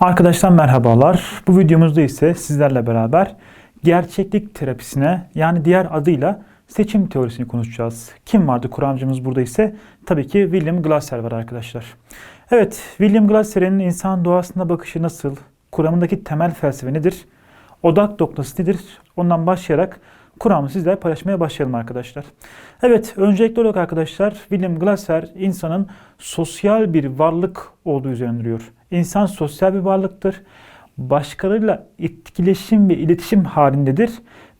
Arkadaşlar merhabalar. Bu videomuzda ise sizlerle beraber gerçeklik terapisine yani diğer adıyla seçim teorisini konuşacağız. Kim vardı kuramcımız burada ise tabii ki William Glasser var arkadaşlar. Evet William Glasser'in insan doğasına bakışı nasıl? Kuramındaki temel felsefe nedir? Odak noktası nedir? Ondan başlayarak kuramı sizlerle paylaşmaya başlayalım arkadaşlar. Evet öncelikli olarak arkadaşlar William Glasser insanın sosyal bir varlık olduğu üzerine duruyor. İnsan sosyal bir varlıktır. Başkalarıyla etkileşim ve iletişim halindedir.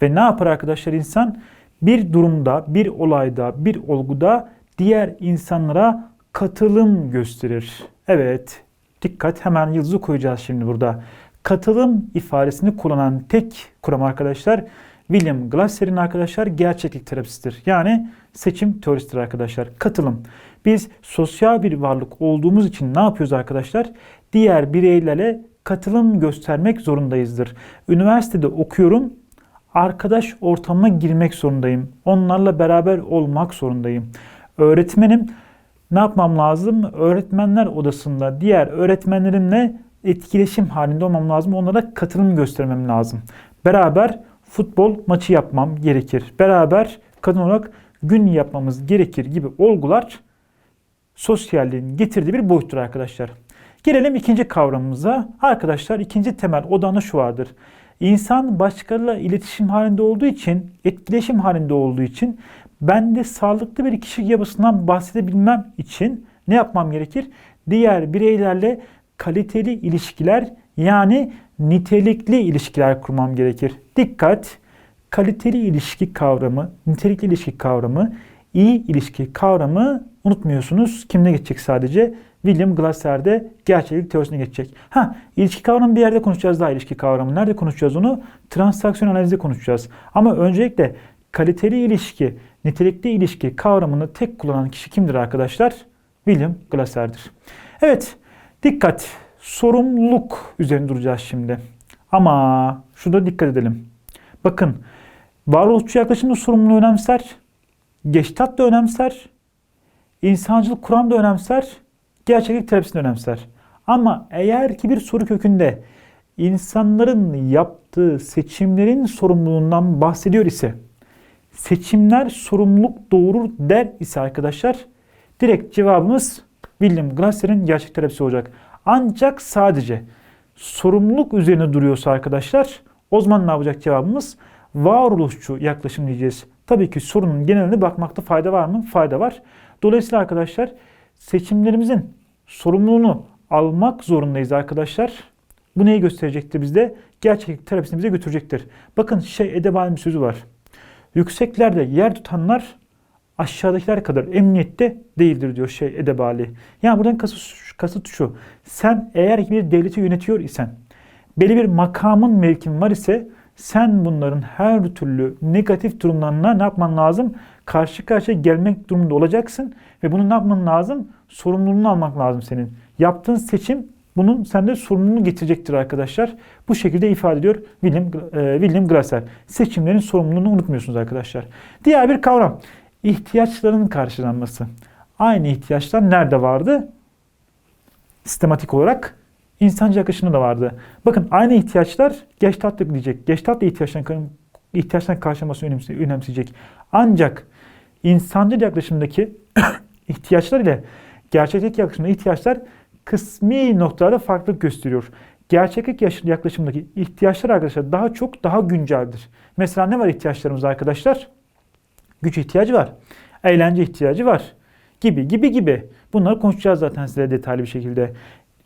Ve ne yapar arkadaşlar insan? Bir durumda, bir olayda, bir olguda diğer insanlara katılım gösterir. Evet, dikkat hemen yıldızı koyacağız şimdi burada. Katılım ifadesini kullanan tek kuram arkadaşlar William Glasser'in arkadaşlar gerçeklik terapisidir. Yani seçim teorisidir arkadaşlar. Katılım. Biz sosyal bir varlık olduğumuz için ne yapıyoruz arkadaşlar? Diğer bireylerle katılım göstermek zorundayızdır. Üniversitede okuyorum. Arkadaş ortamına girmek zorundayım. Onlarla beraber olmak zorundayım. Öğretmenim ne yapmam lazım? Öğretmenler odasında diğer öğretmenlerimle etkileşim halinde olmam lazım. Onlara katılım göstermem lazım. Beraber futbol maçı yapmam gerekir. Beraber kadın olarak gün yapmamız gerekir gibi olgular sosyalliğin getirdiği bir boyuttur arkadaşlar. Gelelim ikinci kavramımıza. Arkadaşlar ikinci temel odağında şu vardır. İnsan başkalarıyla iletişim halinde olduğu için, etkileşim halinde olduğu için ben de sağlıklı bir kişilik yapısından bahsedebilmem için ne yapmam gerekir? Diğer bireylerle kaliteli ilişkiler yani nitelikli ilişkiler kurmam gerekir. Dikkat! Kaliteli ilişki kavramı, nitelikli ilişki kavramı, iyi ilişki kavramı unutmuyorsunuz. Kimde geçecek sadece? William Glasser'de gerçeklik teorisine geçecek. Ha, ilişki kavramı bir yerde konuşacağız daha ilişki kavramı. Nerede konuşacağız onu? Transaksiyon analizde konuşacağız. Ama öncelikle kaliteli ilişki, nitelikli ilişki kavramını tek kullanan kişi kimdir arkadaşlar? William Glasser'dir. Evet, dikkat. Sorumluluk üzerine duracağız şimdi. Ama şurada dikkat edelim. Bakın, varoluşçu yaklaşımda sorumluluğu önemser. Geçtat da önemser. insancılık kuram da önemser. Gerçeklik terapisini önemser. Ama eğer ki bir soru kökünde insanların yaptığı seçimlerin sorumluluğundan bahsediyor ise seçimler sorumluluk doğurur der ise arkadaşlar direkt cevabımız William Glasser'in gerçek terapisi olacak. Ancak sadece sorumluluk üzerine duruyorsa arkadaşlar o zaman ne yapacak cevabımız? Varoluşçu yaklaşım diyeceğiz. Tabii ki sorunun geneline bakmakta fayda var mı? Fayda var. Dolayısıyla arkadaşlar seçimlerimizin sorumluluğunu almak zorundayız arkadaşlar. Bu neyi gösterecektir bizde? Gerçeklik terapisini bize götürecektir. Bakın şey Edebali'nin sözü var. Yükseklerde yer tutanlar aşağıdakiler kadar emniyette değildir diyor şey Edebali. Yani buradan kasıt, kasıt şu. Sen eğer bir devleti yönetiyor isen, belli bir makamın mevkin var ise sen bunların her türlü negatif durumlarına ne yapman lazım? Karşı karşıya gelmek durumunda olacaksın ve bunu ne yapman lazım? Sorumluluğunu almak lazım senin. Yaptığın seçim bunun sende sorumluluğunu getirecektir arkadaşlar. Bu şekilde ifade ediyor William, e, William Glasser. Seçimlerin sorumluluğunu unutmuyorsunuz arkadaşlar. Diğer bir kavram. İhtiyaçların karşılanması. Aynı ihtiyaçlar nerede vardı? Sistematik olarak insancı yaklaşımda da vardı. Bakın aynı ihtiyaçlar Gestalt diyecek. Gestalt da ihtiyaçların, ihtiyaçların karşılaması önemseyecek. Ancak insancı yaklaşımdaki ihtiyaçlar ile gerçeklik yaklaşımdaki ihtiyaçlar kısmi noktalarda farklılık gösteriyor. Gerçeklik yaklaşımdaki ihtiyaçlar arkadaşlar daha çok daha günceldir. Mesela ne var ihtiyaçlarımız arkadaşlar? Güç ihtiyacı var. Eğlence ihtiyacı var. Gibi gibi gibi. Bunları konuşacağız zaten size detaylı bir şekilde.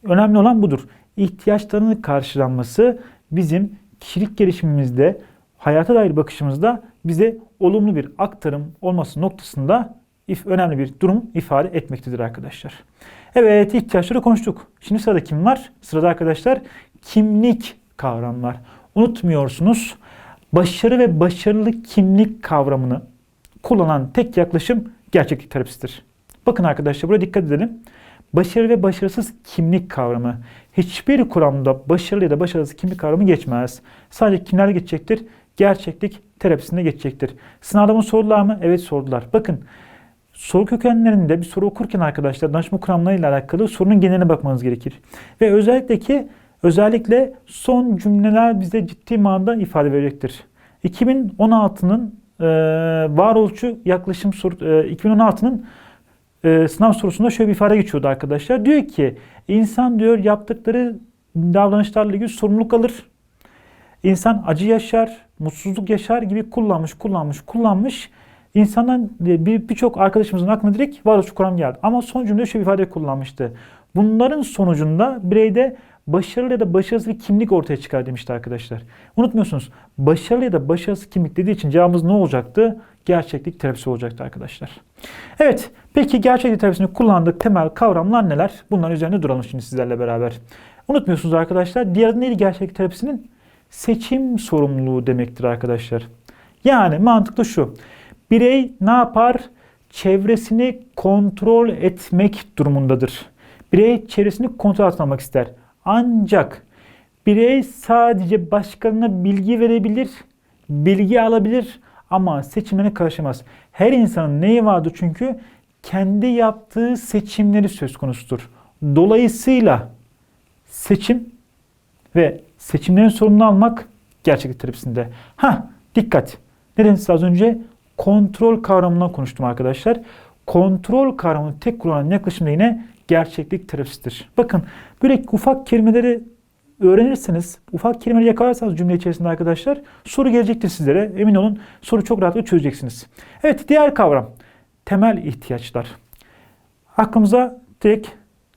Önemli olan budur. İhtiyaçlarının karşılanması bizim kişilik gelişimimizde, hayata dair bakışımızda bize olumlu bir aktarım olması noktasında if önemli bir durum ifade etmektedir arkadaşlar. Evet ihtiyaçları konuştuk. Şimdi sırada kim var? Sırada arkadaşlar kimlik kavramı var. Unutmuyorsunuz başarı ve başarılı kimlik kavramını kullanan tek yaklaşım gerçeklik terapisidir. Bakın arkadaşlar buraya dikkat edelim. Başarılı ve başarısız kimlik kavramı. Hiçbir kuramda başarılı ya da başarısız kimlik kavramı geçmez. Sadece kimler geçecektir? Gerçeklik terapisinde geçecektir. Sınavda bunu sordular mı? Evet sordular. Bakın soru kökenlerinde bir soru okurken arkadaşlar danışma kuramlarıyla alakalı sorunun geneline bakmanız gerekir. Ve özellikle ki Özellikle son cümleler bize ciddi manada ifade verecektir. 2016'nın e, varoluşçu yaklaşım soru, e, 2016'nın e, sınav sorusunda şöyle bir ifade geçiyordu arkadaşlar. Diyor ki insan diyor yaptıkları davranışlarla ilgili sorumluluk alır. İnsan acı yaşar, mutsuzluk yaşar gibi kullanmış, kullanmış, kullanmış. İnsandan bir birçok arkadaşımızın aklına direkt varoluşçu kuram geldi. Ama son cümlede şöyle bir ifade kullanmıştı. Bunların sonucunda bireyde başarılı ya da başarısız bir kimlik ortaya çıkar demişti arkadaşlar. Unutmuyorsunuz. Başarılı ya da başarısız kimlik dediği için cevabımız ne olacaktı? Gerçeklik terapisi olacaktı arkadaşlar. Evet. Peki gerçeklik terapisinde kullandığı temel kavramlar neler? Bunların üzerinde duralım şimdi sizlerle beraber. Unutmuyorsunuz arkadaşlar. Diğer adı neydi gerçeklik terapisinin? Seçim sorumluluğu demektir arkadaşlar. Yani mantıklı şu. Birey ne yapar? Çevresini kontrol etmek durumundadır. Birey çevresini kontrol altına almak ister. Ancak birey sadece başkalarına bilgi verebilir, bilgi alabilir ama seçimlerine karışamaz. Her insanın neyi vardır çünkü? Kendi yaptığı seçimleri söz konusudur. Dolayısıyla seçim ve seçimlerin sorumluluğunu almak gerçeklik terapisinde. Ha dikkat. Ne dedim az önce? Kontrol kavramından konuştum arkadaşlar. Kontrol kavramını tek kullanan yaklaşım da yine gerçeklik terapisidir. Bakın böyle ufak kelimeleri öğrenirseniz, ufak kelimeleri yakalarsanız cümle içerisinde arkadaşlar soru gelecektir sizlere. Emin olun soru çok rahatlıkla çözeceksiniz. Evet diğer kavram temel ihtiyaçlar. Aklımıza direkt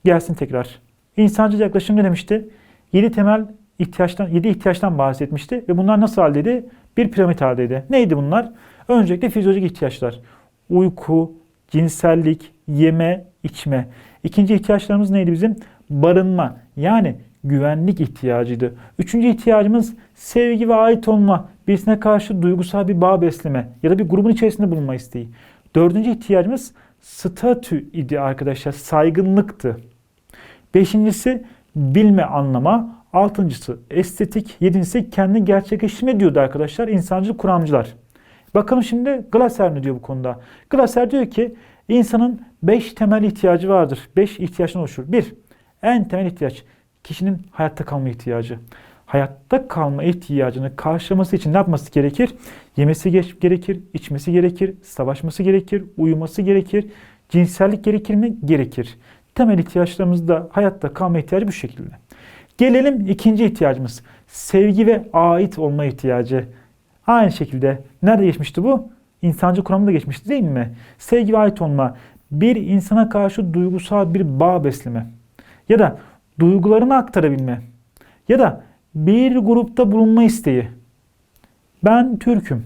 gelsin tekrar. İnsancıl yaklaşım ne demişti? 7 temel ihtiyaçtan 7 ihtiyaçtan bahsetmişti ve bunlar nasıl haldeydi? Bir piramit haldeydi. Neydi bunlar? Öncelikle fizyolojik ihtiyaçlar. Uyku, cinsellik, yeme, içme. İkinci ihtiyaçlarımız neydi bizim? Barınma yani güvenlik ihtiyacıydı. Üçüncü ihtiyacımız sevgi ve ait olma. Birisine karşı duygusal bir bağ besleme ya da bir grubun içerisinde bulunma isteği. Dördüncü ihtiyacımız statü idi arkadaşlar. Saygınlıktı. Beşincisi bilme anlama. Altıncısı estetik. Yedincisi kendi gerçekleştirme diyordu arkadaşlar insancıl kuramcılar. Bakalım şimdi Glasser ne diyor bu konuda? Glasser diyor ki insanın 5 temel ihtiyacı vardır. 5 ihtiyaçtan oluşur. 1. En temel ihtiyaç kişinin hayatta kalma ihtiyacı. Hayatta kalma ihtiyacını karşılaması için ne yapması gerekir? Yemesi gerekir, içmesi gerekir, savaşması gerekir, uyuması gerekir. Cinsellik gerekir mi? Gerekir. Temel ihtiyaçlarımız da hayatta kalma ihtiyacı bu şekilde. Gelelim ikinci ihtiyacımız. Sevgi ve ait olma ihtiyacı. Aynı şekilde nerede geçmişti bu? İnsancı kuramında geçmişti değil mi? Sevgi ve ait olma. Bir insana karşı duygusal bir bağ besleme. Ya da duygularını aktarabilme. Ya da bir grupta bulunma isteği. Ben Türk'üm.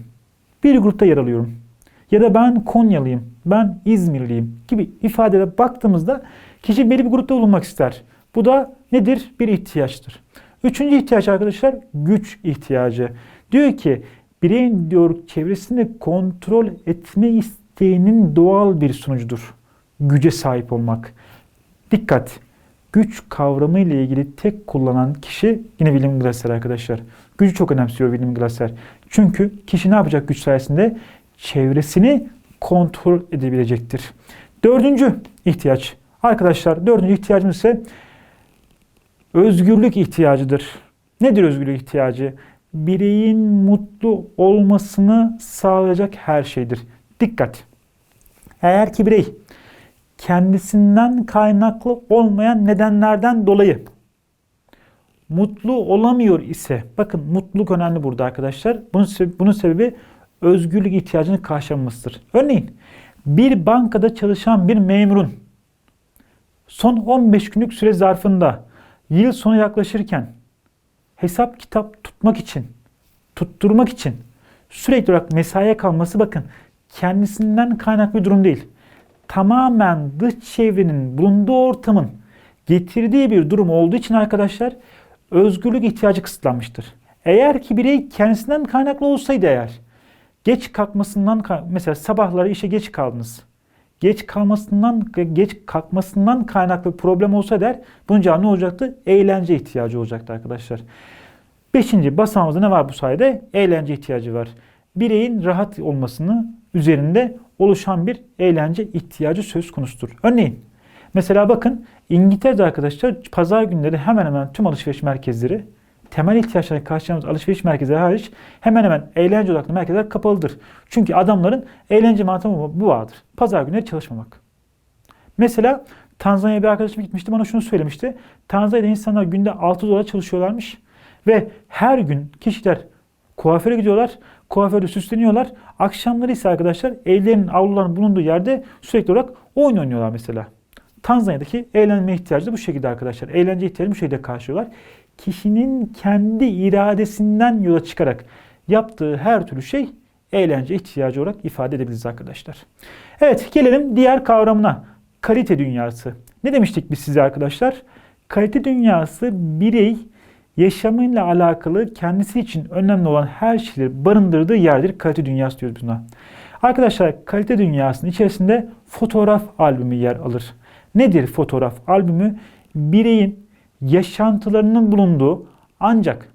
Bir grupta yer alıyorum. Ya da ben Konyalıyım. Ben İzmirliyim gibi ifadelere baktığımızda kişi belli bir grupta bulunmak ister. Bu da nedir? Bir ihtiyaçtır. Üçüncü ihtiyaç arkadaşlar güç ihtiyacı. Diyor ki bireyin diyor çevresini kontrol etme isteğinin doğal bir sonucudur. Güce sahip olmak. Dikkat! Güç kavramı ile ilgili tek kullanan kişi yine William Glasser arkadaşlar. Gücü çok önemsiyor William Glasser. Çünkü kişi ne yapacak güç sayesinde? Çevresini kontrol edebilecektir. Dördüncü ihtiyaç. Arkadaşlar dördüncü ihtiyacımız ise özgürlük ihtiyacıdır. Nedir özgürlük ihtiyacı? Bireyin mutlu olmasını sağlayacak her şeydir. Dikkat! Eğer ki birey kendisinden kaynaklı olmayan nedenlerden dolayı mutlu olamıyor ise, bakın mutluluk önemli burada arkadaşlar. Bunun sebebi, bunun sebebi özgürlük ihtiyacını karşılamasıdır. Örneğin bir bankada çalışan bir memurun son 15 günlük süre zarfında yıl sonu yaklaşırken hesap kitap tutmak için, tutturmak için sürekli olarak mesaiye kalması bakın kendisinden kaynaklı bir durum değil. Tamamen dış çevrenin bulunduğu ortamın getirdiği bir durum olduğu için arkadaşlar özgürlük ihtiyacı kısıtlanmıştır. Eğer ki birey kendisinden kaynaklı olsaydı eğer geç kalkmasından mesela sabahları işe geç kaldınız. Geç kalmasından geç kalkmasından kaynaklı problem olsa der bunun ne olacaktı? Eğlence ihtiyacı olacaktı arkadaşlar. Beşinci basamağımızda ne var bu sayede? Eğlence ihtiyacı var. Bireyin rahat olmasını üzerinde oluşan bir eğlence ihtiyacı söz konusudur. Örneğin Mesela bakın İngiltere'de arkadaşlar pazar günleri hemen hemen tüm alışveriş merkezleri temel ihtiyaçlarını karşılayacağımız alışveriş merkezleri hariç hemen hemen eğlence odaklı merkezler kapalıdır. Çünkü adamların eğlence mantığı bu vardır. Pazar günleri çalışmamak. Mesela Tanzanya'ya bir arkadaşım gitmişti bana şunu söylemişti. Tanzanya'da insanlar günde 6 dolar çalışıyorlarmış ve her gün kişiler kuaföre gidiyorlar. Kuaförde süsleniyorlar. Akşamları ise arkadaşlar evlerinin avluların bulunduğu yerde sürekli olarak oyun oynuyorlar mesela. Tanzanya'daki eğlenme ihtiyacı da bu şekilde arkadaşlar. Eğlence ihtiyacını bu şekilde karşılıyorlar. Kişinin kendi iradesinden yola çıkarak yaptığı her türlü şey eğlence ihtiyacı olarak ifade edebiliriz arkadaşlar. Evet gelelim diğer kavramına. Kalite dünyası. Ne demiştik biz size arkadaşlar? Kalite dünyası birey yaşamıyla alakalı kendisi için önemli olan her şeyleri barındırdığı yerdir. Kalite dünyası diyoruz buna. Arkadaşlar kalite dünyasının içerisinde fotoğraf albümü yer alır. Nedir fotoğraf albümü? Bireyin yaşantılarının bulunduğu ancak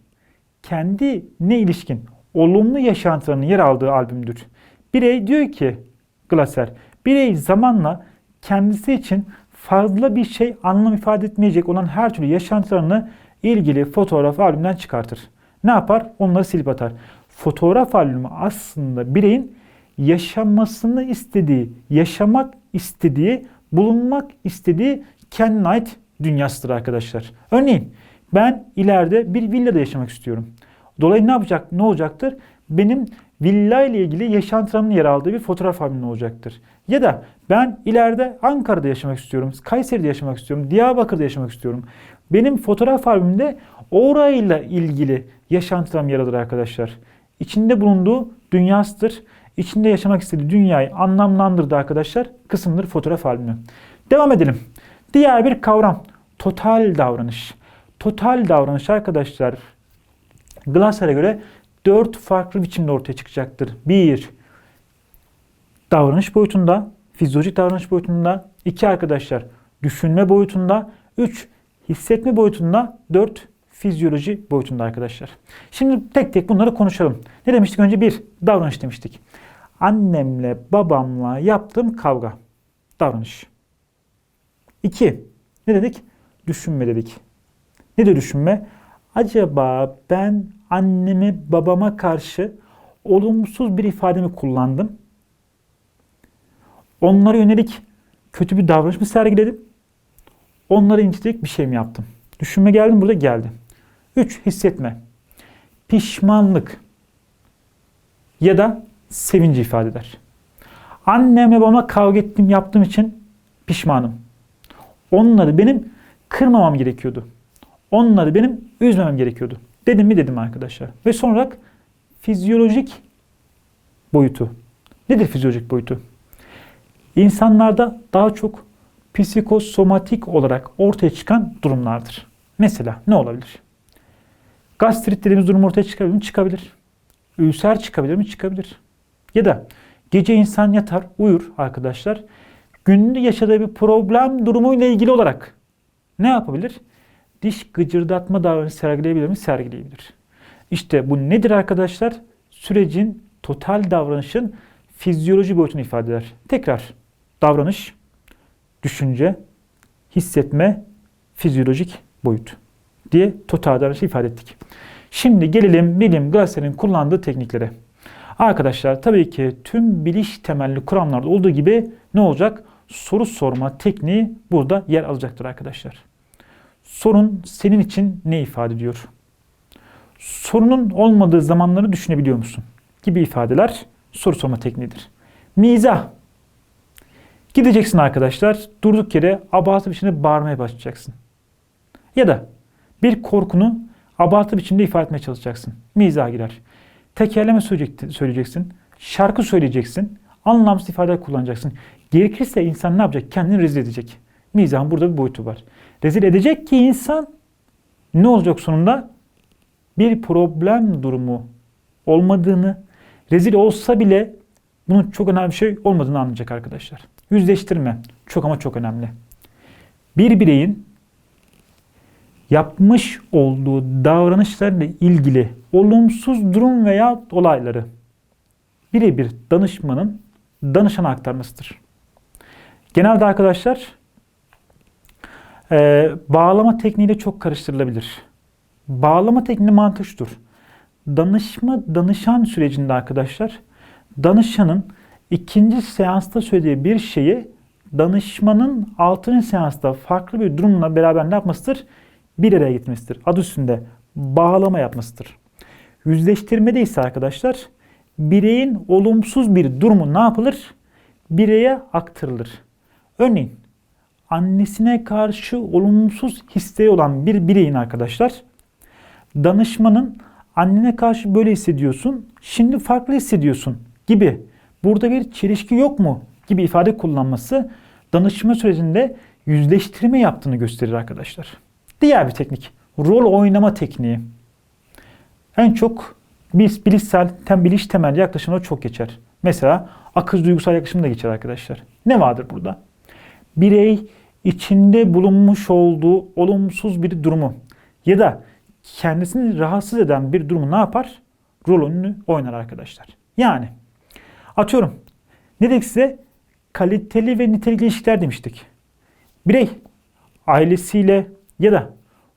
kendi ne ilişkin olumlu yaşantılarının yer aldığı albümdür. Birey diyor ki Glaser, birey zamanla kendisi için fazla bir şey anlam ifade etmeyecek olan her türlü yaşantılarını ilgili fotoğraf albümünden çıkartır. Ne yapar? Onları silip atar. Fotoğraf albümü aslında bireyin yaşamasını istediği, yaşamak istediği, bulunmak istediği kendine ait dünyasıdır arkadaşlar. Örneğin ben ileride bir villada yaşamak istiyorum. Dolayısıyla ne yapacak? Ne olacaktır? Benim villa ile ilgili yaşantılarımın yer aldığı bir fotoğraf albümü olacaktır. Ya da ben ileride Ankara'da yaşamak istiyorum, Kayseri'de yaşamak istiyorum, Diyarbakır'da yaşamak istiyorum. Benim fotoğraf albümümde orayla ilgili yaşantılarım yer alır arkadaşlar. İçinde bulunduğu dünyasıdır. İçinde yaşamak istediği dünyayı anlamlandırdığı arkadaşlar kısımdır fotoğraf albümü. Devam edelim. Diğer bir kavram total davranış. Total davranış arkadaşlar Glasser'e göre dört farklı biçimde ortaya çıkacaktır. Bir, davranış boyutunda, fizyolojik davranış boyutunda. iki arkadaşlar, düşünme boyutunda. Üç, hissetme boyutunda. Dört, fizyoloji boyutunda arkadaşlar. Şimdi tek tek bunları konuşalım. Ne demiştik? Önce bir, davranış demiştik. Annemle babamla yaptığım kavga. Davranış. İki, ne dedik? Düşünme dedik. Ne de düşünme? Acaba ben anneme babama karşı olumsuz bir ifade mi kullandım? Onlara yönelik kötü bir davranış mı sergiledim? Onları incitecek bir şey mi yaptım? Düşünme geldi mi? Burada geldi. 3. Hissetme. Pişmanlık ya da sevinci ifade eder. Annemle babama kavga ettim yaptığım için pişmanım. Onları benim kırmamam gerekiyordu. Onları benim üzmemem gerekiyordu. Dedim mi dedim arkadaşlar. Ve sonra fizyolojik boyutu. Nedir fizyolojik boyutu? İnsanlarda daha çok psikosomatik olarak ortaya çıkan durumlardır. Mesela ne olabilir? Gastrit dediğimiz durum ortaya çıkabilir mi? Çıkabilir. Ülser çıkabilir mi? Çıkabilir. Ya da gece insan yatar, uyur arkadaşlar. Günlük yaşadığı bir problem durumuyla ilgili olarak ne yapabilir? Diş gıcırdatma davranışı sergileyebilir mi? Sergileyebilir. İşte bu nedir arkadaşlar? Sürecin, total davranışın fizyoloji boyutunu ifade eder. Tekrar davranış, düşünce, hissetme, fizyolojik boyut diye total davranışı ifade ettik. Şimdi gelelim bilim Glasser'in kullandığı tekniklere. Arkadaşlar tabii ki tüm biliş temelli kuramlarda olduğu gibi ne olacak? Soru sorma tekniği burada yer alacaktır arkadaşlar. Sorun senin için ne ifade ediyor? Sorunun olmadığı zamanları düşünebiliyor musun? Gibi ifadeler soru sorma tekniğidir. Mizah. Gideceksin arkadaşlar durduk yere abartı biçimde bağırmaya başlayacaksın. Ya da bir korkunu abartı biçimde ifade etmeye çalışacaksın. Mizah girer. Tekerleme söyleyeceksin. Şarkı söyleyeceksin. Anlamsız ifadeler kullanacaksın. Gerekirse insan ne yapacak? Kendini rezil edecek. Mizahın burada bir boyutu var. Rezil edecek ki insan ne olacak sonunda? Bir problem durumu olmadığını, rezil olsa bile bunun çok önemli bir şey olmadığını anlayacak arkadaşlar. Yüzleştirme çok ama çok önemli. Bir bireyin yapmış olduğu davranışlarla ilgili olumsuz durum veya olayları birebir danışmanın danışana aktarmasıdır. Genelde arkadaşlar Ee, bağlama tekniğiyle çok karıştırılabilir. Bağlama tekniği mantığı şudur. Danışma danışan sürecinde arkadaşlar danışanın ikinci seansta söylediği bir şeyi danışmanın altıncı seansta farklı bir durumla beraber ne yapmasıdır? Bir araya gitmesidir. Adı üstünde bağlama yapmasıdır. Yüzleştirmede ise arkadaşlar bireyin olumsuz bir durumu ne yapılır? Bireye aktarılır. Örneğin annesine karşı olumsuz hisleri olan bir bireyin arkadaşlar danışmanın annene karşı böyle hissediyorsun, şimdi farklı hissediyorsun gibi burada bir çelişki yok mu gibi ifade kullanması danışma sürecinde yüzleştirme yaptığını gösterir arkadaşlar. Diğer bir teknik rol oynama tekniği. En çok biz bilişsel, tem, biliş temelli yaklaşımda çok geçer. Mesela akıl duygusal yaklaşım da geçer arkadaşlar. Ne vardır burada? Birey içinde bulunmuş olduğu olumsuz bir durumu ya da kendisini rahatsız eden bir durumu ne yapar? Rolünü oynar arkadaşlar. Yani atıyorum ne dedik size? Kaliteli ve nitelikli ilişkiler demiştik. Birey ailesiyle ya da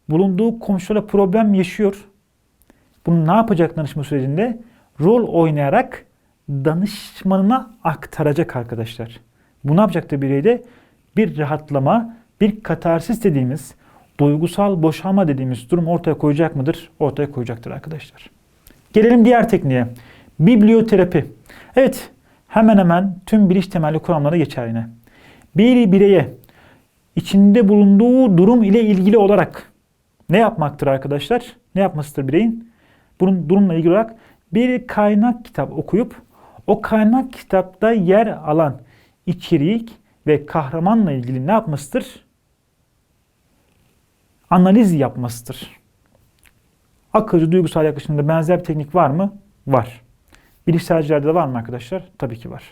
bulunduğu komşularla problem yaşıyor. Bunu ne yapacak danışma sürecinde? Rol oynayarak danışmanına aktaracak arkadaşlar. Bu ne yapacaktır bireyde? Bir rahatlama, bir katarsis dediğimiz, duygusal boşalma dediğimiz durum ortaya koyacak mıdır? Ortaya koyacaktır arkadaşlar. Gelelim diğer tekniğe. Biblioterapi. Evet, hemen hemen tüm biliş temelli kuramlara geçer yine. Bir bireye içinde bulunduğu durum ile ilgili olarak ne yapmaktır arkadaşlar? Ne yapmasıdır bireyin? Bunun durumla ilgili olarak bir kaynak kitap okuyup o kaynak kitapta yer alan içerik ve kahramanla ilgili ne yapmasıdır? Analiz yapmasıdır. Akılcı duygusal yaklaşımda benzer bir teknik var mı? Var. Bilişselcilerde de var mı arkadaşlar? Tabii ki var.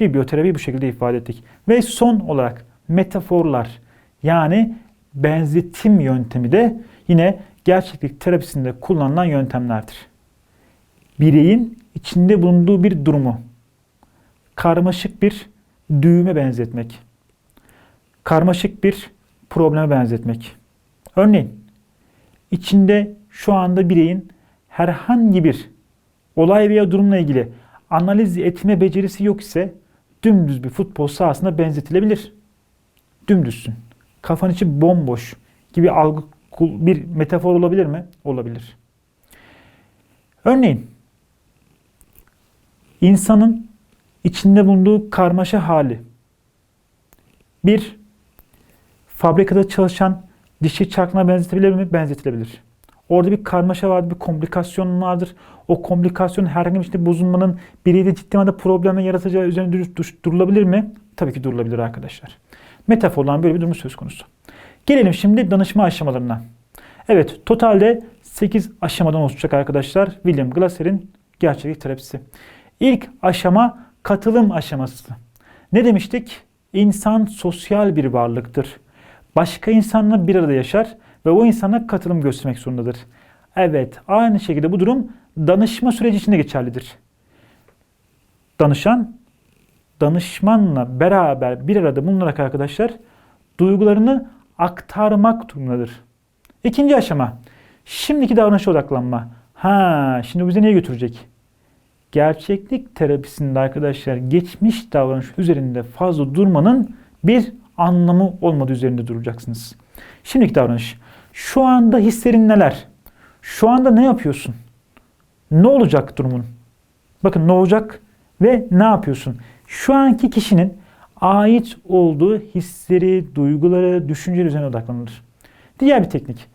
Biblioterapi bu şekilde ifade ettik. Ve son olarak metaforlar yani benzetim yöntemi de yine gerçeklik terapisinde kullanılan yöntemlerdir. Bireyin içinde bulunduğu bir durumu karmaşık bir düğüme benzetmek. Karmaşık bir probleme benzetmek. Örneğin içinde şu anda bireyin herhangi bir olay veya durumla ilgili analiz etme becerisi yok ise dümdüz bir futbol sahasına benzetilebilir. Dümdüzsün. Kafan içi bomboş gibi algı bir metafor olabilir mi? Olabilir. Örneğin insanın içinde bulunduğu karmaşa hali bir fabrikada çalışan dişçi çarkına benzetebilir mi? Benzetilebilir. Orada bir karmaşa vardır, bir komplikasyon vardır. O komplikasyon herhangi bir işte bozulmanın bireyde ciddi manada problem yaratacağı üzerine durulabilir mi? Tabii ki durulabilir arkadaşlar. Metaforların böyle bir durum söz konusu. Gelelim şimdi danışma aşamalarına. Evet, totalde 8 aşamadan oluşacak arkadaşlar William Glasser'in gerçeklik terapisi. İlk aşama katılım aşaması. Ne demiştik? İnsan sosyal bir varlıktır. Başka insanla bir arada yaşar ve o insana katılım göstermek zorundadır. Evet, aynı şekilde bu durum danışma süreci içinde geçerlidir. Danışan, danışmanla beraber bir arada bulunarak arkadaşlar duygularını aktarmak durumundadır. İkinci aşama, şimdiki davranışa odaklanma. Ha, şimdi bize neye götürecek? Gerçeklik terapisinde arkadaşlar geçmiş davranış üzerinde fazla durmanın bir anlamı olmadığı üzerinde duracaksınız. Şimdiki davranış. Şu anda hislerin neler? Şu anda ne yapıyorsun? Ne olacak durumun? Bakın ne olacak ve ne yapıyorsun? Şu anki kişinin ait olduğu hisleri, duyguları, düşünceleri üzerine odaklanılır. Diğer bir teknik.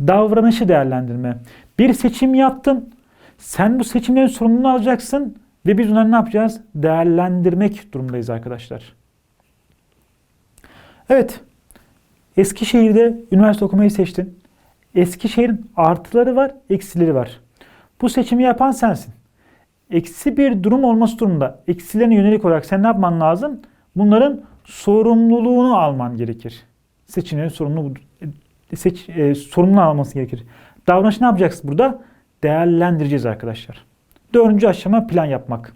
Davranışı değerlendirme. Bir seçim yaptın. Sen bu seçimlerin sorumluluğunu alacaksın ve biz onları ne yapacağız? Değerlendirmek durumundayız arkadaşlar. Evet. Eskişehir'de üniversite okumayı seçtin. Eskişehir'in artıları var, eksileri var. Bu seçimi yapan sensin. Eksi bir durum olması durumunda eksilerine yönelik olarak sen ne yapman lazım? Bunların sorumluluğunu alman gerekir. Seçimlerin sorumluluğu seç, e, sorumluluğunu alması gerekir. Davranış ne yapacaksın burada? Değerlendireceğiz arkadaşlar. Dördüncü aşama plan yapmak.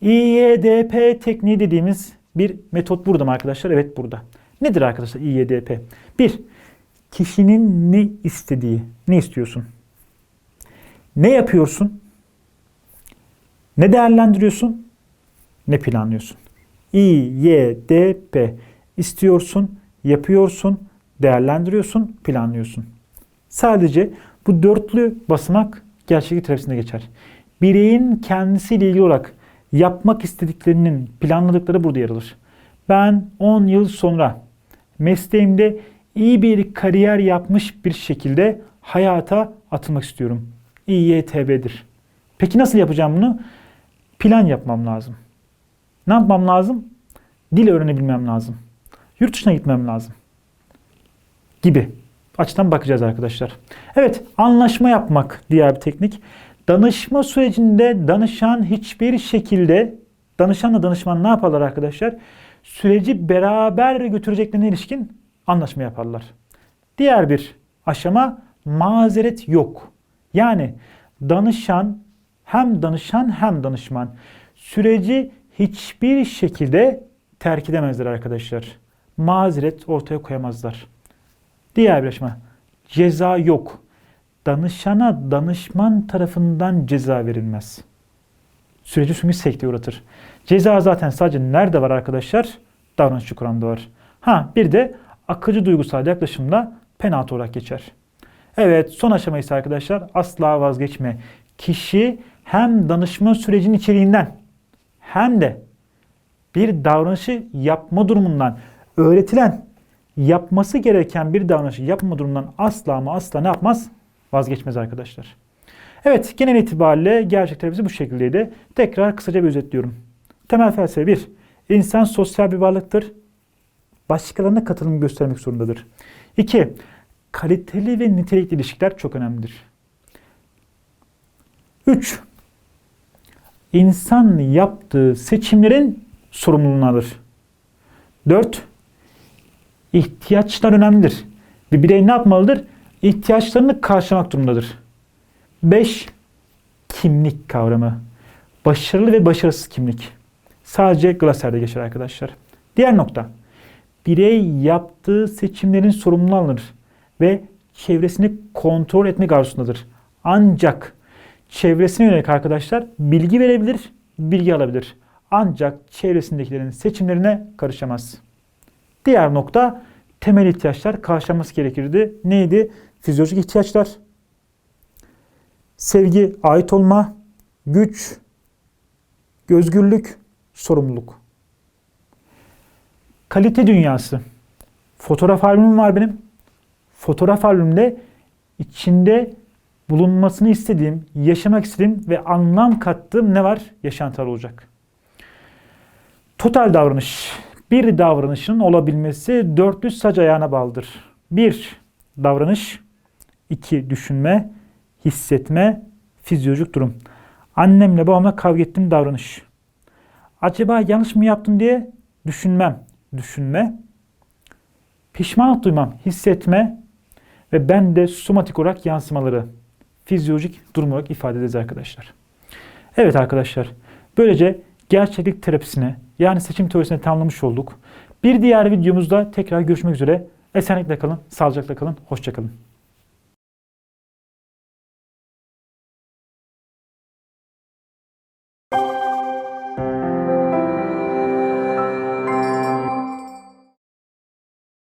İEDP tekniği dediğimiz bir metot burada mı arkadaşlar? Evet burada. Nedir arkadaşlar İEDP? Bir, kişinin ne istediği, ne istiyorsun? Ne yapıyorsun? Ne değerlendiriyorsun? Ne planlıyorsun? İ, Y, D, P. İstiyorsun, yapıyorsun, değerlendiriyorsun, planlıyorsun. Sadece bu dörtlü basamak gerçeklik terapisinde geçer. Bireyin kendisiyle ilgili olarak yapmak istediklerinin planladıkları burada yer alır. Ben 10 yıl sonra mesleğimde iyi bir kariyer yapmış bir şekilde hayata atılmak istiyorum. İYTB'dir. Peki nasıl yapacağım bunu? Plan yapmam lazım. Ne yapmam lazım? Dil öğrenebilmem lazım. Yurt dışına gitmem lazım. Gibi açıdan bakacağız arkadaşlar. Evet, anlaşma yapmak diğer bir teknik. Danışma sürecinde danışan hiçbir şekilde danışanla danışman ne yaparlar arkadaşlar? Süreci beraber götüreceklerine ilişkin anlaşma yaparlar. Diğer bir aşama mazeret yok. Yani danışan hem danışan hem danışman süreci hiçbir şekilde terk edemezler arkadaşlar. Mazeret ortaya koyamazlar. Diğer bir aşama ceza yok. Danışana danışman tarafından ceza verilmez. Süreci sürmüş sekteye uğratır. Ceza zaten sadece nerede var arkadaşlar? Davranışçı kuramda var. Ha bir de akıcı duygusal yaklaşımda penaltı olarak geçer. Evet son aşama ise arkadaşlar asla vazgeçme. Kişi hem danışma sürecinin içeriğinden hem de bir davranışı yapma durumundan öğretilen yapması gereken bir davranışı yapma durumundan asla ama asla ne yapmaz? Vazgeçmez arkadaşlar. Evet genel itibariyle gerçek terapisi bu şekildeydi. Tekrar kısaca bir özetliyorum. Temel felsefe 1. İnsan sosyal bir varlıktır. Başkalarına katılım göstermek zorundadır. 2. Kaliteli ve nitelikli ilişkiler çok önemlidir. 3. İnsan yaptığı seçimlerin sorumluluğunu alır. 4. İhtiyaçlar önemlidir. Bir birey ne yapmalıdır? İhtiyaçlarını karşılamak durumundadır. 5. Kimlik kavramı. Başarılı ve başarısız kimlik. Sadece Glasser'de geçer arkadaşlar. Diğer nokta. Birey yaptığı seçimlerin sorumluluğunu alır ve çevresini kontrol etmek arzusundadır. Ancak çevresine yönelik arkadaşlar bilgi verebilir, bilgi alabilir. Ancak çevresindekilerin seçimlerine karışamaz. Diğer nokta temel ihtiyaçlar karşılanması gerekirdi. Neydi? Fizyolojik ihtiyaçlar, sevgi, ait olma, güç, özgürlük, sorumluluk. Kalite dünyası. Fotoğraf albümüm var benim. Fotoğraf albümümde içinde bulunmasını istediğim, yaşamak istediğim ve anlam kattığım ne var? Yaşantılar olacak. Total davranış. Bir davranışın olabilmesi dörtlü sac ayağına bağlıdır. Bir, davranış. iki düşünme. Hissetme. Fizyolojik durum. Annemle babamla kavga ettim davranış. Acaba yanlış mı yaptım diye düşünmem. Düşünme. Pişmanlık duymam. Hissetme. Ve ben de somatik olarak yansımaları fizyolojik durum olarak ifade ederiz arkadaşlar. Evet arkadaşlar. Böylece gerçeklik terapisine yani seçim teorisine tamamlamış olduk. Bir diğer videomuzda tekrar görüşmek üzere. Esenlikle kalın, sağlıcakla kalın, hoşçakalın.